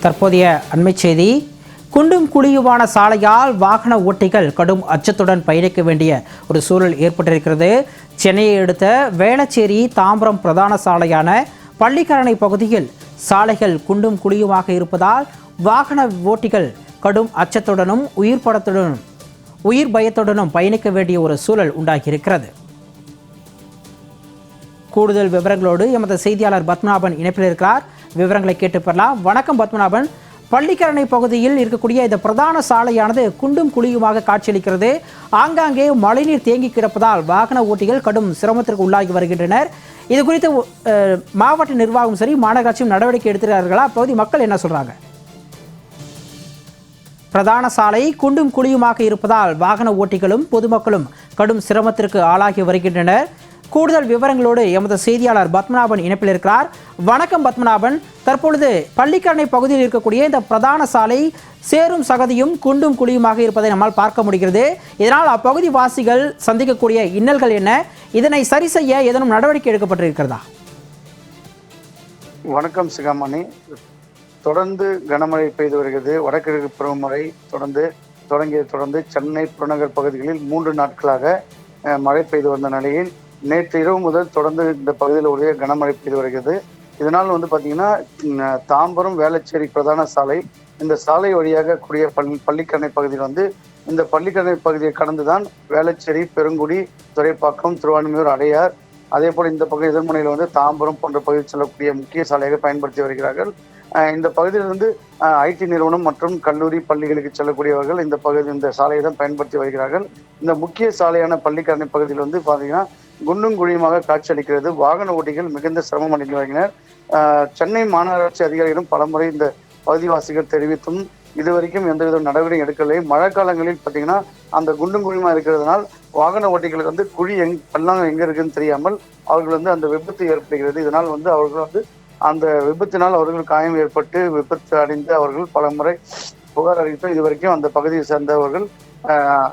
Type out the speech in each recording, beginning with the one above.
தற்போதைய அண்மை செய்தி. குண்டும் குழியுமான சாலையால் வாகன ஓட்டிகள் கடும் அச்சத்துடன் பயணிக்க வேண்டிய ஒரு சூழல் ஏற்பட்டிருக்கிறது. சென்னையை அடுத்த வேளச்சேரி தாம்பரம் பிரதான சாலையான பள்ளிக்கரணை பகுதியில் சாலைகள் குண்டும் குழியுமாக இருப்பதால் வாகன ஓட்டிகள் கடும் அச்சத்துடனும் உயிர் படத்துடனும் உயிர் பயத்துடனும் பயணிக்க வேண்டிய ஒரு சூழல் உண்டாகியிருக்கிறது. கூடுதல் விவரங்களோடு எமது செய்தியாளர் பத்மநாபன் இணைப்பில் இருக்கிறார். விவரங்களை கேட்டு பெறலாம். வணக்கம் பத்மநாபன். பள்ளிக்கரணை பகுதியில் இருக்கக்கூடிய இந்த பிரதான சாலையானது குண்டும் குழியுமாக காட்சியளிக்கிறது. ஆங்காங்கே மழைநீர் தேங்கி கிடப்பதால் வாகன ஓட்டிகள் கடும் சிரமத்திற்கு உள்ளாகி வருகின்றனர். இது குறித்து மாவட்ட நிர்வாகம் சரி மாநகராட்சியும் நடவடிக்கை எடுத்துகிறார்களா அப்பகுதி மக்கள் என்ன சொல்கிறாங்க பிரதான சாலை குண்டும் குழியுமாக இருப்பதால் வாகன ஓட்டிகளும் பொதுமக்களும் கடும் சிரமத்திற்கு ஆளாகி வருகின்றனர். கூடுதல் விவரங்களோடு எமது செய்தியாளர் பத்மநாபன் இணைப்பில் இருக்கிறார். வணக்கம் பத்மநாபன். தற்பொழுது பள்ளிக்கரணை பகுதியில் இருக்கக்கூடிய இந்த பிரதான சாலை சேரும் சகதியும் குண்டும் குழியுமாக இருப்பதை நம்மால் பார்க்க முடிகிறது. இதனால் அப்பகுதி வாசிகள் சந்திக்கக்கூடிய இன்னல்கள் என்ன? இதனை சரி செய்ய ஏதேனும் நடவடிக்கை எடுக்கப்பட்டிருக்கிறதா? வணக்கம் சிகாமணி. தொடர்ந்து கனமழை பெய்து வருகிறது. வடகிழக்கு பருவமழை தொடர்ந்து தொடங்கிய தொடர்ந்து சென்னை புறநகர் பகுதிகளில் மூன்று நாட்களாக மழை பெய்து வந்த நிலையில் நேற்று இரவு முதல் தொடர்ந்து இந்த பகுதியில் ஒரே கனமழை பெய்து வருகிறது. இதனால் வந்து பார்த்தீங்கன்னா தாம்பரம் வேளச்சேரி பிரதான சாலை இந்த சாலை வழியாக கூடிய பள்ளி பள்ளிக்கரணை பகுதியில் வந்து இந்த பள்ளிக்கரணை பகுதியை கடந்துதான் வேளச்சேரி பெருங்குடி துறைப்பாக்கம் திருவான்மையூர் அடையார் அதே போல் இந்த பகுதி எதிர்முனையில் வந்து தாம்பரம் போன்ற பகுதியில் செல்லக்கூடிய முக்கிய சாலையாக பயன்படுத்தி வருகிறார்கள். இந்த பகுதியிலிருந்து ஐடி நிறுவனம் மற்றும் கல்லூரி பள்ளிகளுக்கு செல்லக்கூடியவர்கள் இந்த பகுதி இந்த சாலையை தான் பயன்படுத்தி வருகிறார்கள். இந்த முக்கிய சாலையான பள்ளிக்கரணை பகுதியில் வந்து பார்த்தீங்கன்னா குண்டும் குழியுமாக காட்சியளிக்கிறது வாகன ஓட்டிகள் மிகுந்த சிரமம் அடைந்து வருகின்றனர். சென்னை மாநகராட்சி அதிகாரிகளும் பலமுறை இந்த பகுதிவாசிகள் தெரிவித்தும் இதுவரைக்கும் எந்தவித நடவடிக்கையும் எடுக்கவில்லை. மழை காலங்களில் பார்த்தீங்கன்னா அந்த குண்டும் குழியுமா இருக்கிறதுனால் வாகன ஓட்டிகளுக்கு வந்து குழி எங் பள்ளம் எங்க இருக்குன்னு தெரியாமல் அவர்கள் வந்து அந்த விபத்து ஏற்படுகிறது. இதனால் வந்து அவர்கள் வந்து அந்த விபத்தினால் அவர்கள் காயம் ஏற்பட்டு விபத்து அடைந்து அவர்கள் பல முறை புகார் அளித்தும் இதுவரைக்கும் அந்த பகுதியை சேர்ந்தவர்கள்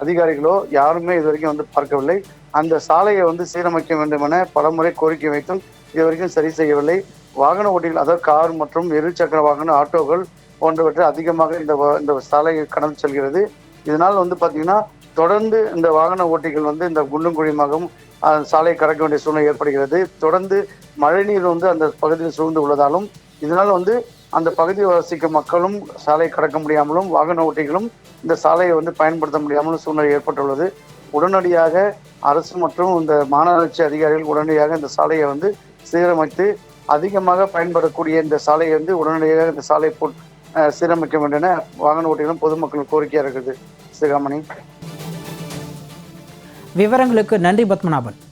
அதிகாரிகளோ யாருமே இதுவரைக்கும் வந்து பார்க்கவில்லை. அந்த சாலையை வந்து சீரமைக்க வேண்டும் என பலமுறை கோரிக்கை வைத்தும் இதுவரைக்கும் சரி செய்யவில்லை. வாகன ஓட்டிகள் அதாவது கார் மற்றும் இருசக்கர வாகன ஆட்டோக்கள் போன்றவற்றை அதிகமாக இந்த வ- இந்த சாலையை கடந்து செல்கிறது. இதனால் வந்து பார்த்தீங்கன்னா தொடர்ந்து இந்த வாகன ஓட்டிகள் வந்து இந்த குண்டும் குழியுமாகவும் சாலையை கடக்க வேண்டிய சூழ்நிலை ஏற்படுகிறது. தொடர்ந்து மழைநீர் வந்து அந்த பகுதியில் சூழ்ந்து உள்ளதாலும் இதனால் வந்து அந்த பகுதியில் வசிக்கும் மக்களும் சாலை கடக்க முடியாமலும் வாகன ஓட்டிகளும் இந்த சாலையை வந்து பயன்படுத்த முடியாமலும் சூழ்நிலை ஏற்பட்டுள்ளது. உடனடியாக அரசு மற்றும் இந்த மாநகராட்சி அதிகாரிகள் உடனடியாக இந்த சாலையை வந்து சீரமைத்து அதிகமாக பயன்படக்கூடிய இந்த சாலையை வந்து உடனடியாக இந்த சாலை போட் சீரமைக்க வேண்டும் என வாகன ஓட்டிகளும் பொதுமக்களும் கோரிக்கையாக இருக்குது. சிகாமணி விவரங்களுக்கு நன்றி பத்மநாபன்.